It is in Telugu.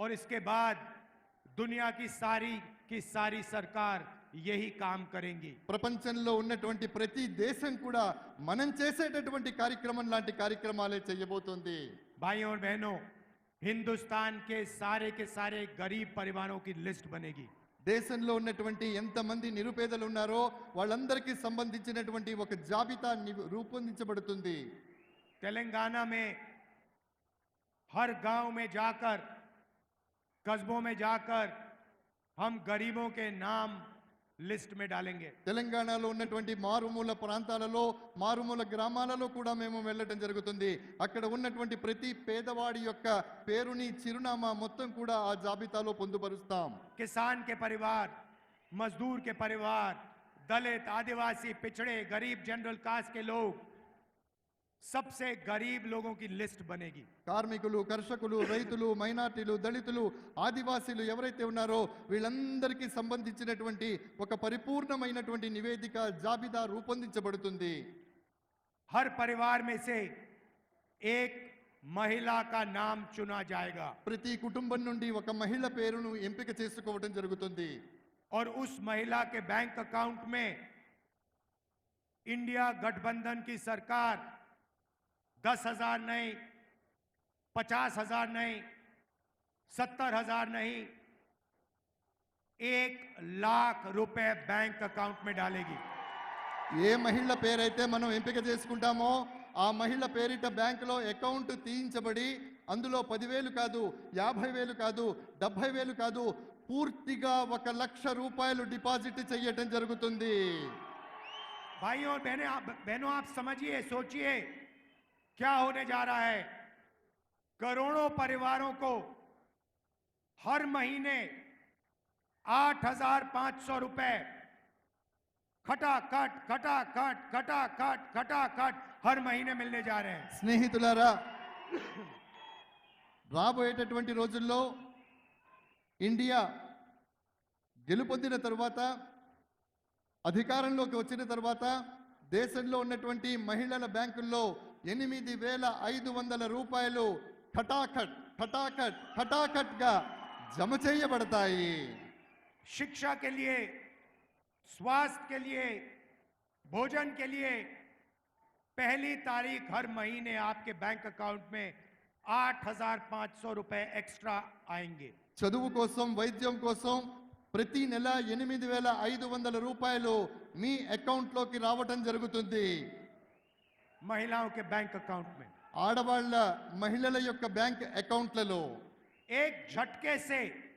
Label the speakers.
Speaker 1: और इसके बाद दुनिया की सारी की सारी सरकार यही काम करेंगी
Speaker 2: ప్రపంచంలో ఉన్నటువంటి ప్రతి దేశం కూడా మనం చేసేటటువంటి కార్యక్రమం లాంటి కార్యక్రమాలే చేయబోతోంది
Speaker 1: भाइयों और बहनों हिंदुस्तान के सारे के सारे गरीब परिवारों की लिस्ट बनेगी
Speaker 2: దేశంలో ఉన్నటువంటి ఎంతమంది నిరుపేదలు ఉన్నారో వాళ్ళందరికీ సంబంధించినటువంటి ఒక జాబితా ని- రూపొందించబడుతుంది
Speaker 1: तेलंगाना में हर गांव में जाकर कस्बों में जाकर हम गरीबों के नाम लिस्ट में डालेंगे
Speaker 2: తెలంగాణలో ఉన్నటువంటి మారుమూల ప్రాంతాలలో మారుమూల గ్రామాలలో కూడా మేము వెళ్ళటం జరుగుతుంది అక్కడ ఉన్నటువంటి ప్రతి పేదవాడి యొక్క పేరుని చిరునామా మొత్తం కూడా ఆ జాబితాలో పొందుపరుస్తాం
Speaker 1: किसान के परिवार मजदूर के परिवार दलित आदिवासी पिछड़े गरीब जनरल कास्ट के लोग सबसे गरीब लोगों की लिस्ट बनेगी
Speaker 2: కార్మికులు కర్షకులు రైతులు మైనార్టీలు దళితులు ఆదివాసీలు ఎవరైతే ఉన్నారో వీళ్ళందరికీ సంబంధించినటువంటి ఒక పరిపూర్ణమైనటువంటి నివేదిక జాబితా రూపొందించబడుతుంది
Speaker 1: हर परिवार में से एक महिला का नाम चुना जाएगा
Speaker 2: ప్రతి కుటుంబం నుండి ఒక మహిళ పేరును ఎంపిక చేసుకోవడం జరుగుతుంది
Speaker 1: और उस महिला के बैंक अकाउंट में इंडिया गठबंधन की सरकार दस हजार नहीं पचास हजार नहीं सत्तर हजार नहीं एक लाख रुपए बैंक अकाउंट में डालेगी
Speaker 2: ఏ మహిళ పేరైతే మనం ఎంపిక చేసుకుంటామో ఆ మహిళ పేరిట బ్యాంకులో అకౌంట్ తీయించబడి అందులో పదివేలు కాదు యాభై వేలు కాదు డెబ్బై వేలు కాదు పూర్తిగా ఒక లక్ష రూపాయలు డిపాజిట్ చెయ్యటం జరుగుతుంది
Speaker 1: भाइयों और बहनें आप बहनों आप समझिए सोचिए क्या होने जा रहा है करोड़ों परिवारों को हर महीने आठ हजार पांच सौ रुपए खटाखट खटाखट खटाखट खटाखट हर महीने मिलने जा रहे हैं
Speaker 2: స్నేహితులారా రాబోయేటటువంటి రోజుల్లో ఇండియా గెలుపొందిన తరువాత అధికారంలోకి వచ్చిన తర్వాత దేశంలో ఉన్నటువంటి మహిళల బ్యాంకుల్లో ఎనిమిది వేల ఐదు వందల రూపాయలు ఖటాఖట్ ఖటాఖట్ ఖటాఖట్గా జమ చేయబడతాయి
Speaker 1: शिक्षा के लिए स्वास्थ्य के लिए भोजन के लिए पहली तारीख हर महीने आपके बैंक अकाउंट में आठ हजार पांच सौ रुपए एक्स्ट्रा आएंगे
Speaker 2: చదువు కోసం వైద్యం కోసం ప్రతి నెల ఎనిమిది వేల ఐదు వందల రూపాయలు మీ అకౌంట్లోకి రావటం జరుగుతుంది
Speaker 1: महिलाओं के बैंक अकाउंट में।
Speaker 2: आड़वा महिला बैंक अकाउंट
Speaker 1: एक झटके से